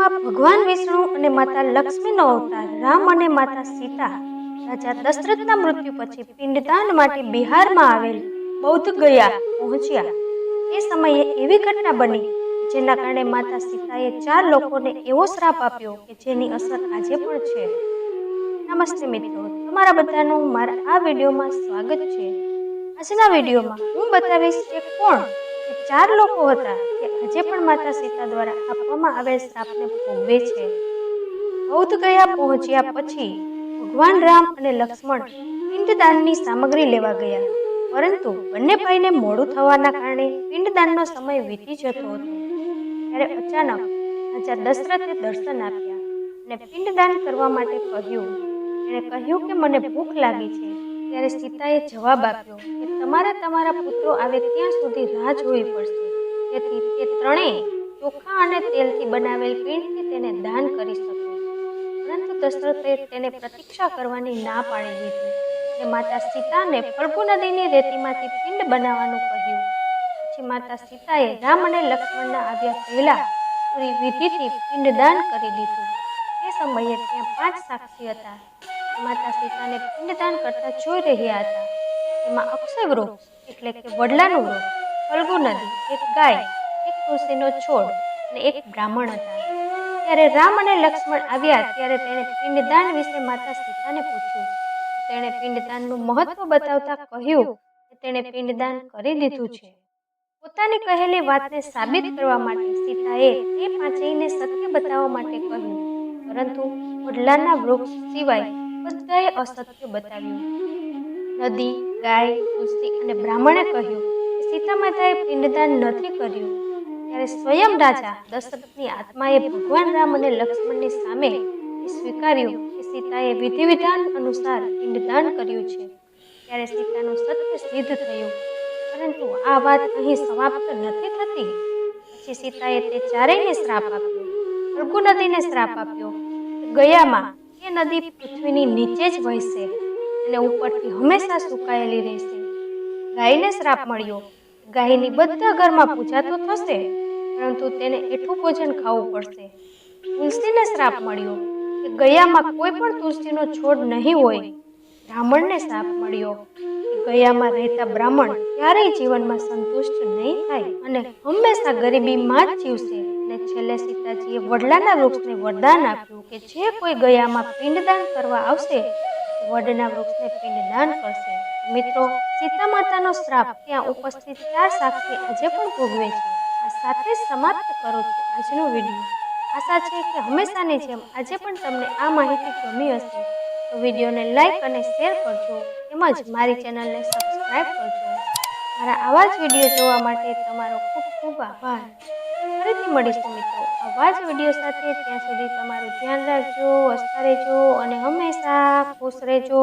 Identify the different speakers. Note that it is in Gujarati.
Speaker 1: વિડીયોમાં ભગવાન વિષ્ણુ અને માતા લક્ષ્મીનો અવતાર, રામ અને માતા સીતા, રાજા દશરથના મૃત્યુ પછી પિંડદાન માટે બિહારમાં આવેલ બૌદ્ધ ગયા પહોંચ્યા. એ સમયે એવી ઘટના બની જેના કારણે માતા સીતાએ ચાર લોકોને એવો શ્રાપ આપ્યો કે જેની અસર આજે પણ છે. નમસ્તે મિત્રો, તમારા બધાનું મારા આ વિડીયોમાં સ્વાગત છે. આજના વિડીયોમાં હું બતાવીશ કે કોણ ચાર લોકો હતા કે આજે પણ માતા સીતા દ્વારા આપવામાં આવેલ શ્રાપને ભોગવે છે. બૌદ્ધ ગયા પહોંચ્યા પછી ભગવાન રામ અને લક્ષ્મણ પિંડદાનની સામગ્રી લેવા ગયા. પરંતુ બંને ભાઈને મોડું થવાના કારણે પિંડદાનનો સમય વીતી જતો હતો. ત્યારે અચાનક રાજા દશરથે દર્શન આપ્યા અને પિંડદાન કરવા માટે કહ્યું, એણે કહ્યું કે મને ભૂખ લાગી છે. ત્યારે સીતાએ જવાબ આપ્યો કે તમારે તમારા પુત્રો આવે ત્યાં સુધી રાહ જોવી પડશે. તેથી તે ત્રણેય ચોખા અને તેલથી બનાવેલ પીણથી તેને દાન કરી શકે. પરંતુ દશરથે તેને પ્રતીક્ષા કરવાની ના પાડી દીધી અને માતા સીતાને ફલ્ગુ નદીની રેતીમાંથી પિંડ બનાવવાનું કહ્યું. પછી માતા સીતાએ રામ અને લક્ષ્મણના આવ્યા પહેલા પૂરી વિધિથી પિંડદાન કરી દીધું. તે સમયે ત્યાં પાંચ સાક્ષી હતા. માતા સીતાને પિંડદાન કરતા જોઈ રહ્યા હતા. એમાં અક્ષય વૃક્ષ, એટલે કે વડલાનું વૃક્ષ, ફલ્ગુ નદી, એક ગાય, એક તુલસીનો છોડ અને એક બ્રાહ્મણ હતા. ત્યારે રામ અને લક્ષ્મણ આવ્યા ત્યારે તેણે પિંડદાન વિશે માતા સીતાને પૂછ્યું. તેણે પિંડદાનનું મહત્વ બતાવતા કહ્યું કે તેણે પિંડદાન કરી દીધું છે. પોતાની કહેલી વાતને સાબિત કરવા માટે સીતાએ તે પાંચેયને સત્ય બતાવવા માટે કહ્યું. પરંતુ વડલાના વૃક્ષ સિવાય બધાએ અસત્ય બતાવ્યું. નદી, ગાય તુલસી અને બ્રાહ્મણે કહ્યું કે સીતા માતાએ પિંડદાન નથી કર્યું. ત્યારે સ્વયં રાજા દશરથની આત્માએ ભગવાન રામ અને લક્ષ્મણની સામે સ્વીકાર્યું કે સીતાએ વિધિ વિધાન અનુસાર પિંડદાન કર્યું છે. ત્યારે સીતાનું સત્ય સિદ્ધ થયું. પરંતુ આ વાત અહીં સમાપ્ત નથી થતી. પછી સીતાએ તે ચારેયને શ્રાપ આપ્યો. ફલ્ગુ નદીને શ્રાપ આપ્યો. ગયામાં એ નદી પૃથ્વીની નીચે જ વહેશે અને ઉપરથી હંમેશા સુકાયેલી રહેશે ગાયને શ્રાપ મળ્યો. ગાયની બધા ઘરમાં પૂજા તો થશે, પરંતુ તેને એઠું ભોજન ખાવું પડશે. તુલસીને શ્રાપ મળ્યો કે ગયામાં કોઈ પણ તુલસીનો છોડ નહીં હોય. બ્રાહ્મણને શ્રાપ મળ્યો ગયામાં રહેતા બ્રાહ્મણ ક્યારેય જીવનમાં સંતુષ્ટ નહીં થાય અને હંમેશા ગરીબીમાં જ જીવશે. અને છેલ્લે સીતાજીએ વડલાના વૃક્ષને વરદાન આપ્યું કે જે કોઈ ગયામાં પિંડદાન કરવા આવશે, વડના વૃક્ષને પિંડદાન કરશે. મિત્રો સીતા માતાનો શ્રાપ ત્યાં ઉપસ્થિત ચાર સાક્ષી આજે પણ ભોગવે છે. આ સાથે સમાપ્ત કરું છું આજનો વીડિયો. આશા છે કે હંમેશાની જેમ આજે પણ તમને આ માહિતી ગમી હશે. તો વિડીયોને લાઈક અને શેર કરજો, તેમજ મારી ચેનલને સબસ્ક્રાઈબ કરજો. મારા આવા જ વીડિયો જોવા માટે તમારો ખૂબ ખૂબ આભાર. ફરીથી મળીશું મિત્રો. આવા જ વીડિયો સાથે ત્યાં સુધી તમારું ધ્યાન રાખજો, હસતા રહેજો અને હંમેશા ખુશ રહેજો.